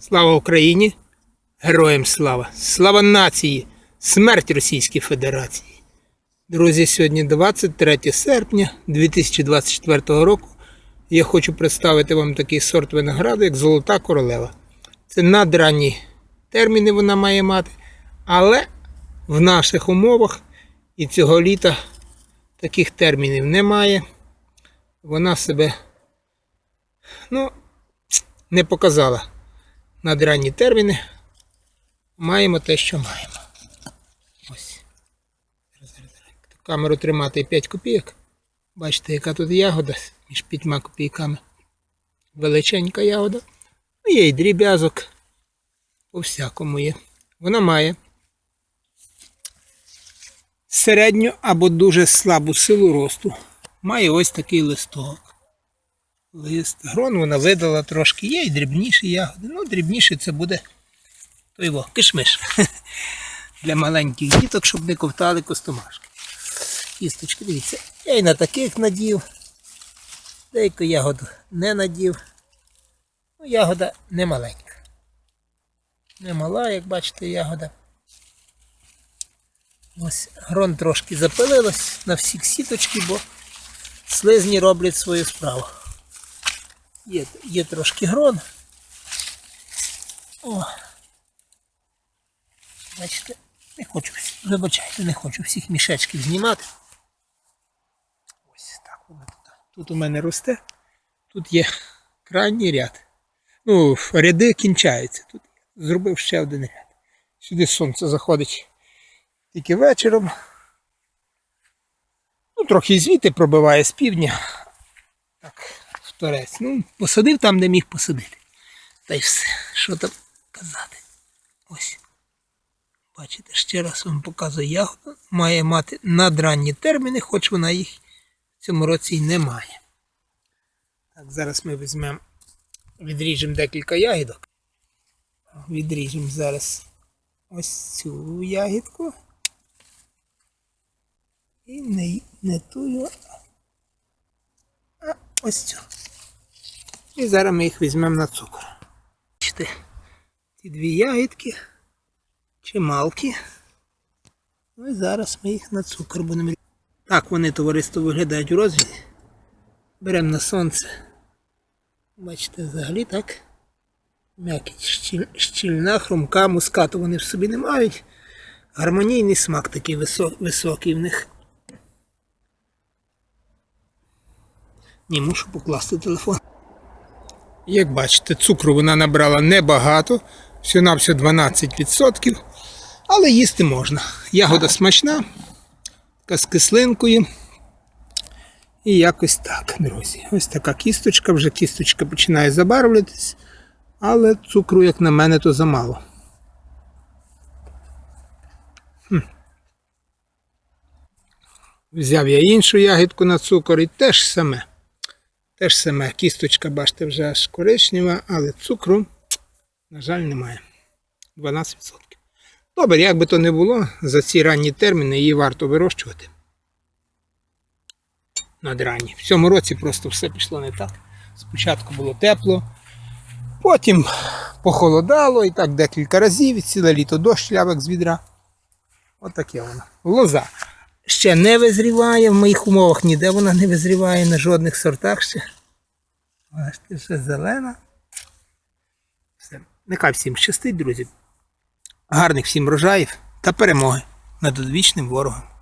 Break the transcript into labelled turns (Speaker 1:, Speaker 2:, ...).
Speaker 1: Слава Україні! Героям слава! Слава нації! Смерть Російській Федерації! Друзі, сьогодні 23 серпня 2024 року. Я хочу представити вам такий сорт винограду, як Золота королева. Це надранні терміни вона має мати, але в наших умовах і цього літа таких термінів немає. Вона себе ну, не показала надранні терміни. Маємо те, що маємо. Ось. Камеру тримати 5 копійок. Бачите, яка тут ягода між 5 копійками. Величенька ягода. Ну, є і дріб'язок. По всякому є. Вона має середню або дуже слабу силу росту. Має ось такий листок. Лист. Грон вона видала трошки. Є і дрібніші ягоди. Ну, дрібніше це буде той во, кишмиш. Для маленьких діток, щоб не ковтали костомашки. Кісточки, дивіться. Я і на таких надів. Деяку ягоду не надів. Ну, ягода не маленька. Не мала, як бачите, ягода. Ось грон трошки запилилось на всіх сіточки, бо слизні роблять свою справу. Є, є трошки грон. О. Бачите, не хочу, вибачайте, не хочу всіх мішечків знімати. Ось так воно тут. Тут у мене росте. Тут є крайній ряд. Ну, ряди кінчаються. Тут зробив ще один ряд. Сюди сонце заходить тільки вечором. Ну, трохи звідти пробиває з півдня. Торець. Ну, посадив там, де міг посадити. Та й все. Що там казати? Ось. Бачите, ще раз вам показую ягоду. Має мати надранні терміни, хоч вона їх в цьому році й не має. Так, зараз ми візьмемо, відріжемо декілька ягідок. Відріжемо зараз ось цю ягідку. І не, не ту, а ось цю. І зараз ми їх візьмемо на цукор. Бачите, ці дві ягідки чималкі. Ну і зараз ми їх на цукор будемо. Так вони товариство виглядають у розрізі. Беремо на сонце. Бачите, взагалі так. М'якість щіль, щільна, хрумка, мускату вони в собі не мають. Гармонійний смак такий високий в них. Ні, мушу покласти телефон. Як бачите, цукру вона набрала небагато, всього на все 12%, але їсти можна. Ягода смачна, така з кислинкою. І якось так, друзі. Ось така кісточка, вже кісточка починає забарвлятись, але цукру, як на мене, то замало. Взяв я іншу ягідку на цукор і теж саме. Теж саме кісточка, бачите, вже аж коричнева, але цукру, на жаль, немає. 12%. Добре, як би то не було, за ці ранні терміни її варто вирощувати. Надранні. В цьому році просто все пішло не так. Спочатку було тепло, потім похолодало і так декілька разів, і ціле літо дощ лявик з відра. Отаке воно. Лоза ще не визріває в моїх умовах, ніде вона не визріває на жодних сортах ще. Бачите, ще зелена. Все. Нехай всім щастить, друзі. Гарних всім врожаїв та перемоги над одвічним ворогом.